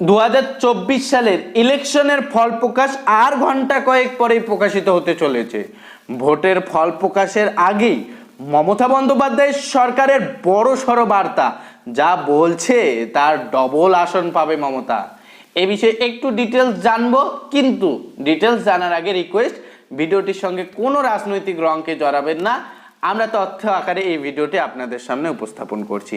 দু হাজার চব্বিশ সালের ইলেকশনের ফল প্রকাশ আর ঘণ্টা কয়েক পরেই প্রকাশিত হতে চলেছে। ভোটের ফল প্রকাশের আগেই মমতা বন্দ্যোপাধ্যায়ের সরকারের বড় সড় বার্তা, যা বলছে তার ডবল আসন পাবে মমতা। এ বিষয়ে একটু ডিটেলস জানব, কিন্তু ডিটেলস জানার আগে রিকোয়েস্ট ভিডিওটির সঙ্গে কোনো রাজনৈতিক রঙকে জড়াবেন না। আমরা তথ্য আকারে এই ভিডিওটি আপনাদের সামনে উপস্থাপন করছি।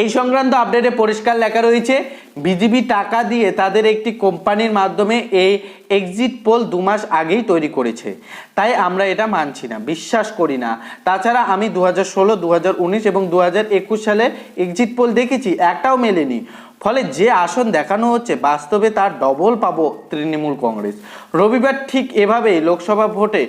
এই সংক্রান্ত আপডেটে পরিষ্কার লেখা রয়েছে, বিজিবি টাকা দিয়ে তাদের একটি কোম্পানির মাধ্যমে এই এক্সিট পোল দু মাস আগেই তৈরি করেছে। তাই আমরা এটা মানছি না, বিশ্বাস করি না। তাছাড়া আমি দু হাজার ষোলো দু এবং দু হাজার একুশ সালে এক্সিট পোল দেখেছি, একটাও মেলেনি। ফলে যে আসন দেখানো হচ্ছে বাস্তবে তার ডবল পাবো তৃণমূল কংগ্রেস। রবিবার ঠিক এভাবেই লোকসভা ভোটে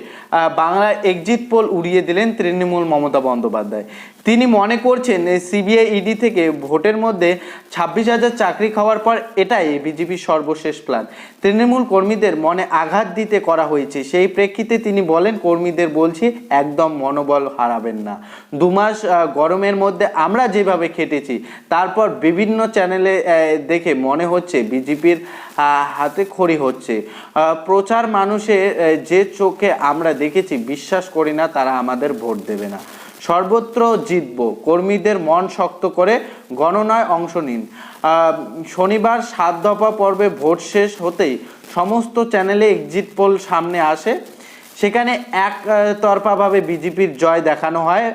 বাংলা এক্সিট পোল উড়িয়ে দিলেন তৃণমূল মমতা বন্দ্যোপাধ্যায়। তিনি মনে করছেন সিবিআই ইডি থেকে ভোটের মধ্যে ছাব্বিশ হাজার চাকরি খাওয়ার পর এটাই বিজেপির সর্বশেষ প্ল্যান তৃণমূল কর্মীদের মনে আঘাত দিতে করা হয়েছে। সেই প্রেক্ষিতে তিনি বলেন, কর্মীদের বলছি, একদম মনোবল হারাবেন না। দু মাস গরমের মধ্যে আমরা যেভাবে খেটেছি, তারপর বিভিন্ন চ্যানেলে দেখে মনে হচ্ছে বিজেপির হাতে খড়ি হচ্ছে। প্রচার মানুষের যে চোখে আমরা দেখেছি, বিশ্বাস করি না, তারা আমাদের ভোট দেবে না। সর্বত্র জিতব, কর্মীদের মন শক্ত করে গণনায় অংশ নিন। শনিবার সাত দফা পর্বে ভোট শেষ হতেই সমস্ত চ্যানেলে এক্সিট পোল সামনে আসে। সেখানে এক তরফাভাবে বিজেপির জয় দেখানো হয়।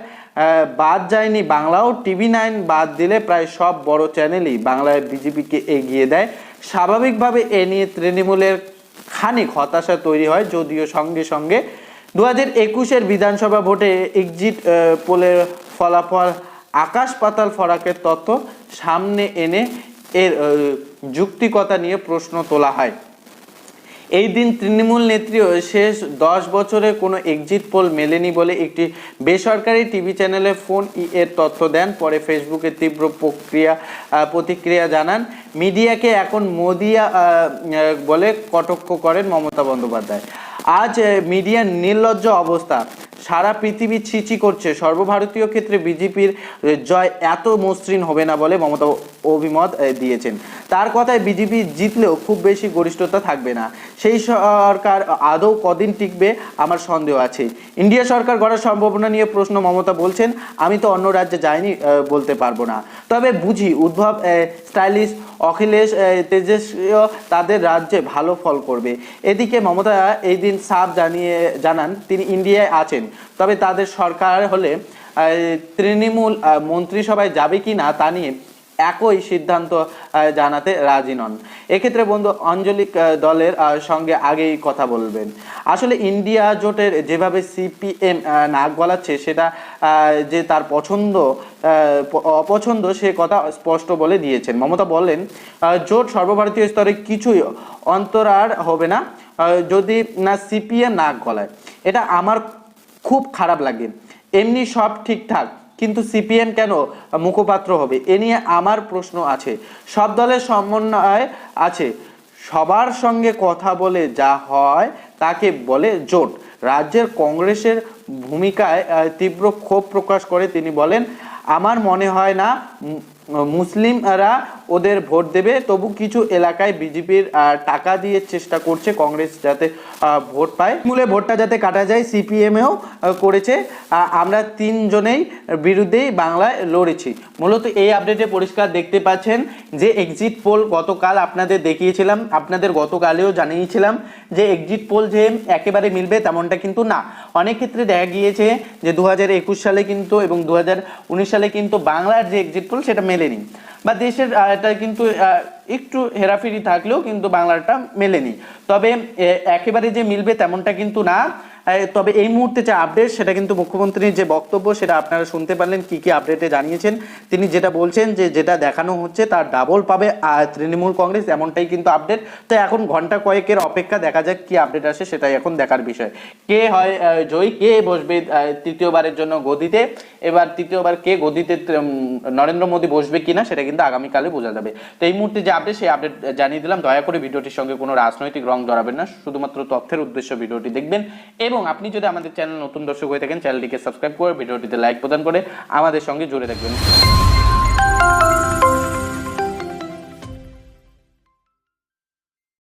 বাদ যায়নি বাংলাও টিভি নাইন বাদ দিলে প্রায় সব বড় চ্যানেলই বাংলায় বিজেপিকে এগিয়ে দেয়। স্বাভাবিকভাবে এ নিয়ে তৃণমূলের খানিক হতাশা তৈরি হয়, যদিও সঙ্গে সঙ্গে দু হাজার একুশের বিধানসভা ভোটে এক্সিট পোলের ফলাফল, আকাশ পাতাল ফরাকের তত্ত্ব সামনে এনে এর যুক্তিকতা নিয়ে প্রশ্ন তোলা হয়। এই দিন তৃণমূল নেত্রীও শেষ দশ বছরে কোনো এক্সিট পোল মেলেনি বলে একটি বেসরকারি টিভি চ্যানেলে ফোন ই এর তথ্য দেন। পরে ফেসবুকে তীব্র প্রক্রিয়া প্রতিক্রিয়া জানান। মিডিয়াকে এখন মোদিয়া বলে কটক্ষ করেন মমতা বন্দ্যোপাধ্যায়। আজ মিডিয়ার নির্লজ্জ অবস্থা। সারা পৃথিবী ছিচি করছে। সর্বভারতীয় ক্ষেত্রে বিজেপির জয় এত মসৃণ হবে না বলে মমতা অভিমত দিয়েছেন। তার কথায় বিজেপি জিতলেও খুব বেশি গরিষ্ঠতা থাকবে না। সেই সরকার আদৌ কদিন টিকবে আমার সন্দেহ আছে। ইন্ডিয়া সরকার গড়ার সম্ভাবনা নিয়ে প্রশ্ন মমতা বলছেন, আমি তো অন্য রাজ্যে যাইনি বলতে পারব না। তবে বুঝি উদ্ভব স্টাইলিশ অখিলেশ তেজস্বীও তাদের রাজ্যে ভালো ফল করবে। এদিকে মমতা এই দিন সাফ জানিয়ে জানান, তিনি ইন্ডিয়ায় আছেন। তবে তাদের সরকার হলে তৃণমূল মন্ত্রিসভায় যাবে কি না তা নিয়ে একই সিদ্ধান্ত জানাতে রাজি নন। এক্ষেত্রে বন্ধু আঞ্চলিক দলের সঙ্গে আগেই কথা বলবেন। আসলে ইন্ডিয়া জোটের যেভাবে সিপিএম নাক গলাচ্ছে, সেটা যে তার পছন্দ অপছন্দ, সে কথা স্পষ্ট বলে দিয়েছেন। মমতা বলেন জোট সর্বভারতীয় স্তরে কিছুই অন্তরার হবে না। যদি না সিপিএম নাক গলায়। এটা আমার খুব খারাপ লাগে। এমনি সব ঠিকঠাক, কিন্তু সিপিএম কেন মুখপাত্র হবে? এ নিয়ে আমার প্রশ্ন আছে। সব দলের সমন্বয় আছে। সবার সঙ্গে কথা বলে যা হয় তাকে বলে জোট। রাজ্যের কংগ্রেসের ভূমিকায় তীব্র ক্ষোভ প্রকাশ করে তিনি বলেন, আমার মনে হয় না মুসলিমরা ওদের ভোট দেবে। তবু কিছু এলাকায় বিজেপির টাকা দিয়ে চেষ্টা করছে কংগ্রেস যাতে ভোট পায়। মূলে ভোটটা যাতে কাটা যায়, সিপিএমেও করেছে। আমরা তিনজনেই বিরুদ্ধেই বাংলায় লড়েছি। মূলত এই আপডেটে পরিষ্কার দেখতে পাচ্ছেন যে এক্সিট পোল গতকাল আপনাদের দেখিয়েছিলাম, আপনাদের গতকালেও জানিয়েছিলাম যে এক্সিট পোল যে একেবারে মিলবে তেমনটা কিন্তু না। অনেক ক্ষেত্রে দেখা গিয়েছে যে দু হাজার একুশ সালে কিন্তু এবং দু হাজার উনিশ সালে কিন্তু বাংলার যে এক্সিট পোল সেটা মেলেনি। বা দেশের এটা কিন্তু একটু হেরাফেরি থাকলেও কিন্তু বাংলাটা মেলেনি। তবে একেবারে যে মিলবে তেমনটা কিন্তু না। তবে এই মুহূর্তে যে আপডেট সেটা কিন্তু মুখ্যমন্ত্রীর যে বক্তব্য, সেটা আপনারা শুনতে পারলেন, কি কি আপডেটে জানিয়েছেন। তিনি যেটা বলছেন যে, যেটা দেখানো হচ্ছে, তার ডাবল পাবে তৃণমূল কংগ্রেস, এমনটাই কিন্তু আপডেট তো এখন ঘণ্টা কয়েকের অপেক্ষা, দেখা যাক কি আপডেট আসে, সেটাই এখন দেখার বিষয়। কে হয় জয়ী, কে বসবে তৃতীয়বারের জন্য গদিতে? এবার তৃতীয়বার কে গদিতে নরেন্দ্র মোদী বসবে কিনা, সেটা কিন্তু আগামীকালে বোঝা যাবে। তো এই মুহূর্তে যে আপডেট সেই আপডেট জানিয়ে দিলাম। দয়া করে ভিডিওটির সঙ্গে কোনো রাজনৈতিক রং ধরাবেন না। শুধুমাত্র তথ্যের উদ্দেশ্য ভিডিওটি দেখবেন এবং আপনি যদি আমাদের চ্যানেল নতুন দর্শক হয়ে থাকেন, চ্যানেলটিকে সাবস্ক্রাইব করে, ভিডিওটিতে লাইক প্রদান করে আমাদের সঙ্গে জুড়ে থাকবেন।